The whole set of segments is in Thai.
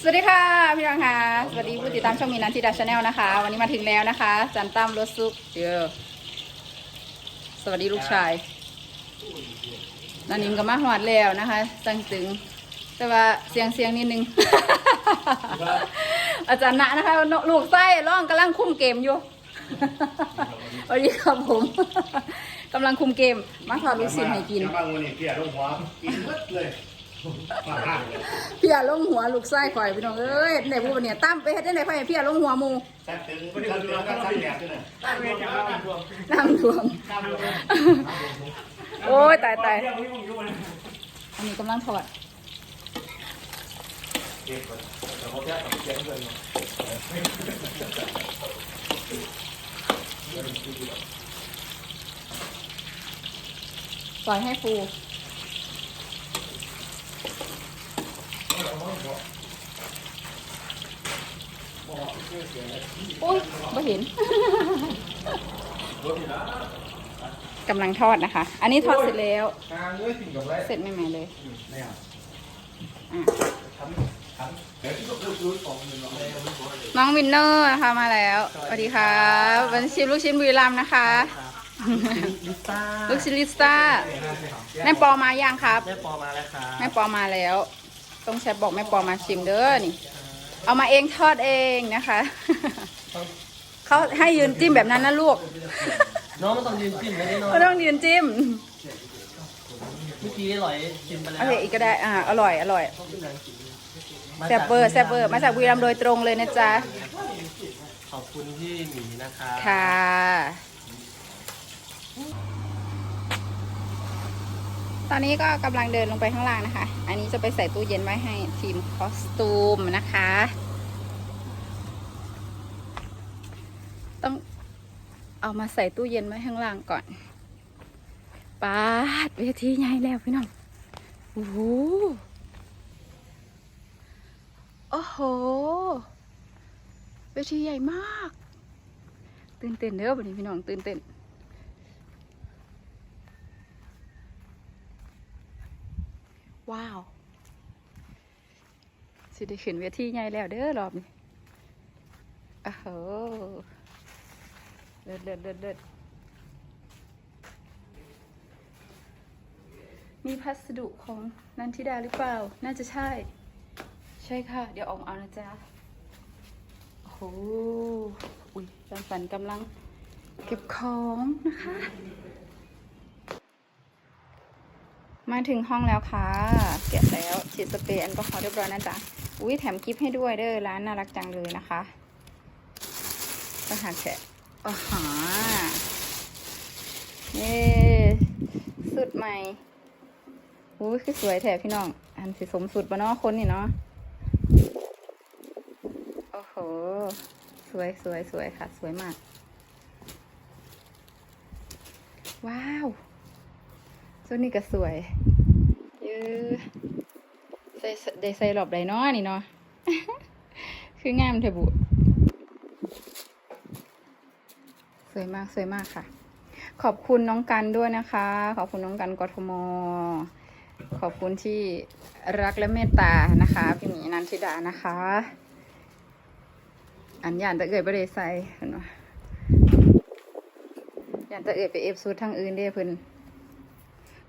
สวัสดีค่ะพี่น้องค่ะสวัสดีผู้ติดตามช่องมีนันทิดาชาแนลนะคะ วันนี้มาถึงแล้วนะคะ จันตั้มรถซุปเจอสวัสดีลูกชายนันนิมก็มาหอดแล้วนะคะสังตึง แต่ว่าเสียงเสียงนิดนึง อาจารย์ณะนะคะลูกไส้ร่องกำลังคุมเกมอยู่สวัสดีครับผมกำลังคุมเกม มาทอดลูกชิ้นให้กินน้ำบางวันนี้เพียลงหัวกินหมดเลย เลยเพียลงหัวลูกไส้ข่อยพี่น้องเอ้ยไหนพูดเนี่ยตั้มไปเฮ็ดได้ไหนพ่อเพียลงหัวหมูสัตว์ตึงสัตว์ตึงก็สัตว์แดดด้วยนะน้ำท่วมโอ้ยตายตายอันนี้กำลังถอดปล่อยให้ฟู โอ้ยไม่เห็น กำลังทอดนะคะ อันนี้ทอดเสร็จแล้วงานด้วยสิ่งกับไรเสร็จใหม่ๆเลยเนี่ยอะทำทำเดี๋ยวที่ก็รู้รู้ของหนึ่งเราไม่ได้รู้เลยน้องวินเนอร์นะคะมาแล้วสวัสดีค่ะวันนี้ชิมลูกชิ้นบุรีรัมย์นะคะ ลิซ่าลูกชิ้นลิซ่าแม่ปอมายังครับแม่ปอมาแล้วครับแม่ปอมาแล้ว ต้องแชทบอกแม่ปอมาชิมเด้อนี่ เอามาเองทอดเองนะคะ เขาให้ยืนจิ้มแบบนั้นนะลูก น้องมันต้องยืนจิ้มไม่ได้น้องก็ต้องยืนจิ้ม เมื่อกี้อร่อยชิมไปแล้วโอเคอีกก็ได้ อ่า อร่อย อร่อยแซ่บเบอร์แซ่บเบอร์มาจากบุรีรัมย์โดยตรงเลยนะจ๊ะ ขอบคุณพี่หมีนะคะค่ะ ตอนนี้ก็กำลังเดินลงไปข้างล่างนะคะ อันนี้จะไปใส่ตู้เย็นไว้ให้ทีมคอสตูมนะคะ ต้องเอามาใส่ตู้เย็นไว้ข้างล่างก่อนปาดเวทีใหญ่แล้วพี่น้อง โอ้โห โอ้โห เวทีใหญ่มาก ตื่นเต้นเด้อวันนี้พี่น้องตื่นเต้น ว้าว สิได้ขึ้นเวทีใหญ่แล้วเด้อรอบนี้อ้าวโหเลิศเลิศเลิศเลิศมีพัสดุของนันทิดาหรือเปล่า น่าจะใช่ ใช่ค่ะ เดี๋ยวออกมาเอานะจ๊ะ โอ้โห อุ้ยจันสันกำลังเก็บของนะคะ มาถึงห้องแล้วค่ะ เก็บแล้วฉีดสเปรย์แอลกอฮอล์เรียบร้อยนะจ๊ะ อุ้ยแถมกิฟต์ให้ด้วยเด้อร้านน่ารักจังเลยนะคะก็หักแฉะอ๋อหาเย้สุดใหม่อุ้ยคือสวยแถบพี่น้อง อันสิสมสุดปะเนาะคนนี่เนาะ โอ้โห สวยสวยสวยค่ะ สวยมาก ว้าว ส่วนนี้ก็สวยยือใส่ได้ใส่หลอบไดเนาะนี่เนาะ คืองามเทบุ สวยมากสวยมากค่ะ ขอบคุณน้องกันด้วยนะคะ ขอบคุณน้องกันกทม ขอบคุณที่รักและเมตตานะคะ พี่หมีนันทิดานะคะ อันยานตะเอ่ยบ่ได้ใส่เห็นว่ยานตะเอ่ยไปเอฟซูดทางอื่นเด้เพิ่น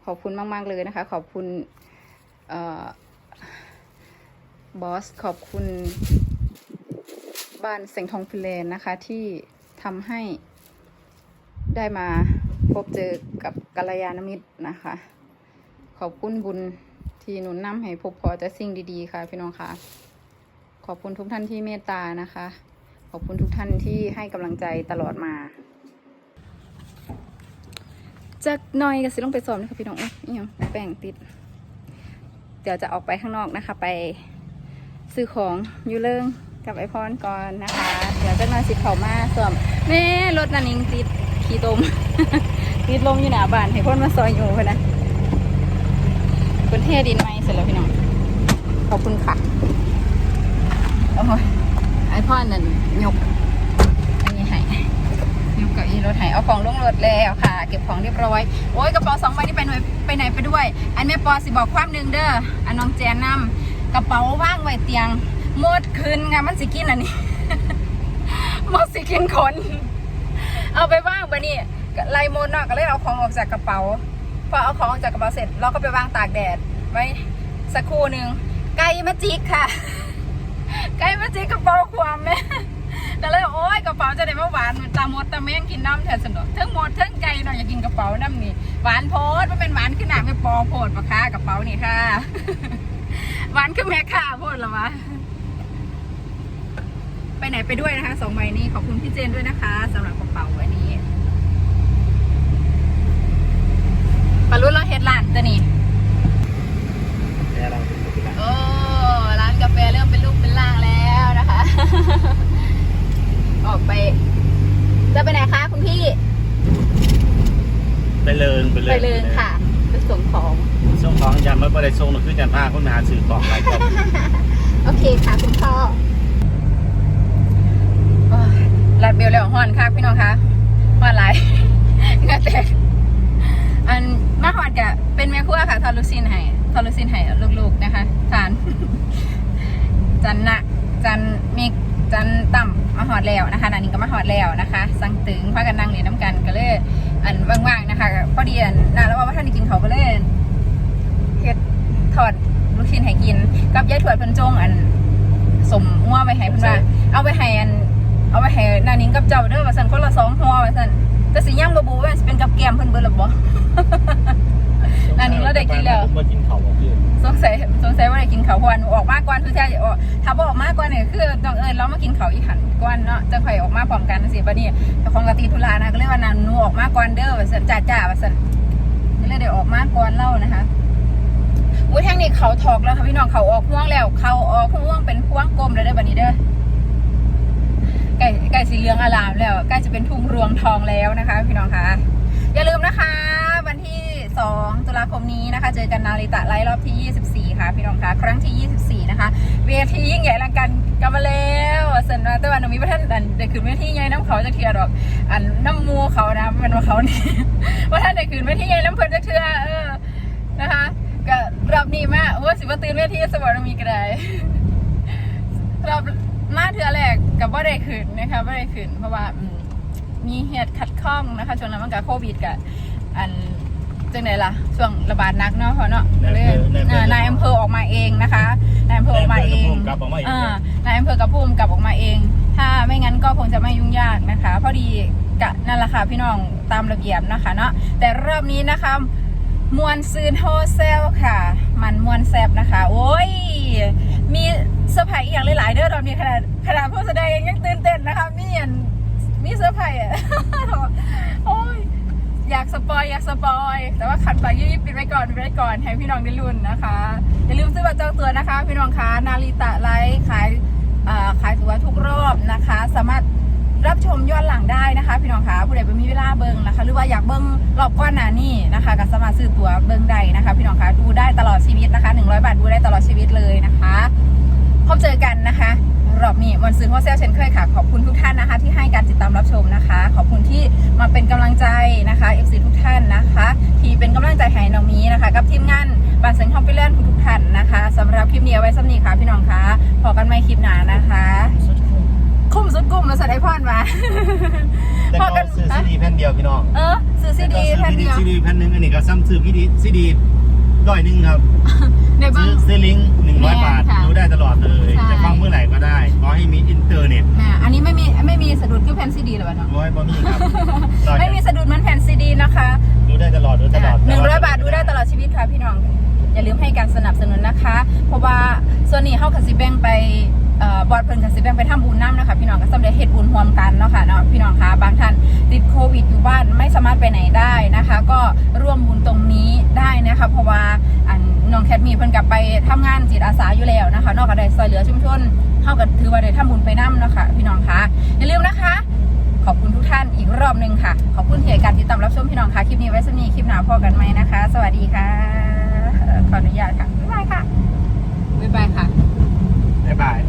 ขอบคุณมาก ๆ เลยนะคะ ขอบคุณออบอส ขอบคุณบ้านเสียงทองฟิเลนนะคะ ที่ทำให้ได้มาพบเจอกับกัลยาณมิตรนะคะ ขอบคุณบุญที่หนุนนำให้พบพอแต่สิ่งดีๆ ค่ะ พี่น้องค่ะขอบคุณทุกท่านที่เมตตานะคะ ขอบคุณทุกท่านที่ให้กำลังใจตลอดมา จากหน้อยก็สิลงไปสอบนะคะพี่น้องเอ้ยอิหยังแป้งติด เดี๋ยวจะออกไปข้างนอกนะคะ ไปซื้อของอยูเลิงกับไอพรก่อนนะคะ เดี๋ยวจะมาสิเขามาสวมแม่รถนันนิงติดขี่ตมติดลมอยู่หนาบ้านให้พ่นมาซอยอยู่พะนะคนเทดินไหมเสร็จแล้วพี่น้องขอบคุณค่ะโอ้ยไอพอนั่นยกอันนี้ให้ยกเก้าอี้รถให้เอาของลงรถแล้วค่ะ ของเรียบร้อย โอ้ยกระเป๋าสองใบนี่ไปไหนไปไหนไปด้วย อันแม่ปอสิบอกความหนึ่งเด้อ อันน้องแจนนำกระเป๋าว่างไว้เตียงหมดคืนค่ะมันสิกินอันนี้หมดสิกินคน เอาไปว่างไปนี่ไล่มดเนาะก็เลยเอาของออกจากกระเป๋า พอเอาของออกจากกระเป๋าเสร็จ เราก็ไปวางตากแดดไว้สักครู่หนึ่งไก่มาจิกค่ะ ไก่มาจิกกระเป๋าความแม่ก็เลยโอ๊ยกระเป๋าจะได้มาหวานตามดตาแม่งกินน้ำแทนสนุกทั้งหมดทั้ง ไก่เนาะอยากกินกระเป๋าน้ำนี่หวานโพดมันเป็นหวานขึ้นหนาไม่ปอโพดปะคะกระเป๋านี่ค่ะ หวานขึ้นแม่ค่ะโพดละวะไปไหนไปด้วยนะคะสองใบนี้ขอบคุณพี่เจนด้วยนะคะสำหรับกระเป๋าอันนี้ปลารุ่นเราเฮ็ดร้านตัวนี้แม่เราเป็นคนละโอ้ร้านกาแฟเริ่มเป็นรูปเป็นร่างแล้วนะคะ ออกไป จะไปไหนคะคุณพี่ ไปเลิง ไปเลิงไปเลยค่ะไปส่งของส่งของยันไม่ได้ส่งหรอกคือยันพาคนมาหาซื้อของหลายกล่องโอเคค่ะคุณพ่อโอ้ยรัดเบลแล้วฮอนค่ะพี่น้องคะฮอนหลายเหงาแตกอันมาฮอดกะเป็นแม่ครัวค่ะทอดลูกซินให้ทอดลูกซินให้ลูกๆนะคะทาน จันนะจันมิกจันต่ำมาหอดแล้วนะคะนันนี้ก็มาหอดแล้วนะคะ สั่งตึงพากันนั่งเรียนน้ำกันก็เลย อันว่างๆนะคะพอดีอันนาแล้วว่าท่านได้กินเขาวก็เลยเฮ็ดถอดลูกชิ้นให้กิน กับยายถวดเพิ่นจงอันสมงัวไปให้เพิ่นว่าเอาไปให้อัน เอาไปให้นานิงกับเจ้าเด้อว่าซั่นคนละสองหัวว่าซั่นแต่สิย่างบ่บูว่าสิเป็นกับแกมเพิ่นเบิดหรือบ่อันนี้เราได้กินแล้วผมมากินเขาบอกพี่สงสัย เขาวเพราะวาหนูออกมากกว่าคือแท้ออกถ้าบออกมากกว่าเนี่ยคือต้องเอิญเรามากินเขาวอีกหันกว่าเนาะจะค่อยออกมาพร้อมกันสิบัดนี้เจ้าของกะตีธุระนะก็เลยว่านันหนูออกมากกว่าเด้อว่าซั่นจ้าจ้าว่าซั่นก็เลยได้ออกมากกว่าเล่านะคะอุ้ยแท่งนี้เขาถอกแล้วค่ะพี่น้องเขาออกพ่วงแล้ว เขาออกพ่วงเป็นพ่วงกลมเลยเด้อบัดนี้เด้อไก่ไก่สีเหลืองอลามแล้วใกล้จะเป็นทุ่งรวงทองแล้วนะคะ พี่น้องคะอย่าลืมนะคะ วันที่ 2 ตุลาคมนี้นะคะ เจอกันนาริตะไลฟ์รอบที่ 24 ค่ะ พี่น้องคะครั้งที่ 24 นะคะ เวทียิ่งใหญ่ลังการกลับมาแล้วสันว่าต่ว่าหนูมีพระท่านอันเด็กขึ้นเวทีใหญ่น้ำเขาจะเทียดอก อันน้ำมูเขานะเป็นว่าเขานี่ว่าท่านเด็กขึ้นเวทีใหญ่น้ำเพลินจะเทือเออนะคะก็รอบนี้มาโอ้สิบตื่นเวทีสวรรค์มีก็ไดรอบมาเทือแรกกับว่าได้ขึ้นนะคะว่าได้ขึ้นเพราะว่ามมีเหตุขัดข้องนะคะช่วงนั้นมันกับโควิดกับอัน จังไหนล่ะช่วงระบาดหนักเนาะพอเนาะเลยเออนายอำเภอออกมาเองนะคะนายอำเภอออกมาเองกลับออกมาอีกอ่านายอำเภอกับภูมิกลับออกมาเอง ถ้าไม่งั้นก็คงจะไม่ยุ่งยากนะคะพอดีกะนั่นแหละค่ะพี่น้องตามระเบียบนะคะเนาะแต่รอบนี้นะคะมวนซืนโฮเซลค่ะ มันมวนแซบนะคะ โอ้ย มีเซอร์ไพรส์อีกอย่างหลายๆเด้อรอบนี้ขนาดขนาดผู้แสดงยังตื่นเต้นนะคะมีอันมีเซอร์ไพรส์อะโอ้ย อยากสปอยอยากสปอย แต่ว่าขัดไปยืดปิดไว้ก่อนปิดไว้ก่อนให้พี่น้องได้ลุ้นนะคะ อย่าลืมซื้อบัตรจองตัวนะคะ พี่น้องคะนาริตะไลฟ์ขายขายตั๋วทุกรอบนะคะ สามารถรับชมย้อนหลังได้นะคะ พี่น้องคะผู้ใดไม่มีเวลาเบิ่งนะคะ หรือว่าอยากเบิ่งรอบก้อนหนานี่นะคะก็สามารถซื้อตั๋วเบิ่งได้นะคะ พี่น้องคะดูได้ตลอดชีวิตนะคะ 100 บาทดูได้ตลอดชีวิตเลยนะคะ พบเจอกันนะคะ รอบนี้วันซื้อโฮเซลเช่นเคยค่ะขอบ บันเซ็งคอมพิเลนทุกๆท่านนะคะสำหรับคลิปนี้เอาไว้สำนีค่ะพี่น้องคะพอกันไม่คลิปหนานะคะคุ้มสุดกุ้มมาใส่ไอพอนมาแต่ก็ซื้อซีดีแผ่นเดียวพี่น้องเออซื้อซีดีแผ่นเดียวซีดีแผ่นหนึงอันนี้ก็ซ้ำซื้อพี่ดีซีดีร้อยหนึ่งครับในเบิ้ซื้ง อซื้อลิงก์หนึ่งร้อยแม่นบาทค่ะดูได้ตลอดเลยใช่ จะฟังเมื่อไหร่ก็ได้ขอให้มีอินเทอร์เน็ตอ่าอันนี้ไม่มีไม่มีสะดุดคือแผ่นซีดีหรอวะเนาะร้อยบ่มีครับไม่มีสะดุดเหมือนแผ่นซีดีนะคะดูได้ตลอดดูตลอดหนึ่งร้อยบาทดู ส่วนนี้เข้ากับซิแบงไปเอ่อบอดเพิ่นกับซิแบงไปทำบุญน้ำนะคะพี่น้องก็สำเร็จเหตุบุญรวมกันเนาะค่ะเนาะพี่น้องคะบางท่านติดโควิดอยู่บ้านไม่สามารถไปไหนได้นะคะ ก็ร่วมบุญตรงนี้ได้นะคะเพราะว่าอันน้องแคทมีเพิ่นกลับไปทำงานจิตอาสาอยู่แล้วนะคะ นอกจากได้ซอยเหลือชุมชนเข้ากับถือว่าได้ทำบุญไปน้ำเนาะค่ะพี่น้องคะอย่าลืมนะคะ ขอบคุณทุกท่านอีกรอบหนึ่งค่ะ ขอบคุณที่ให้การติดตามรับชมพี่น้องค่ะคลิปนี้ไว้สำนีคลิปหน้าพอกันไหมนะคะ สวัสดีค่ะขออนุญาตค่ะายบายค่ะ บ๊ายบาย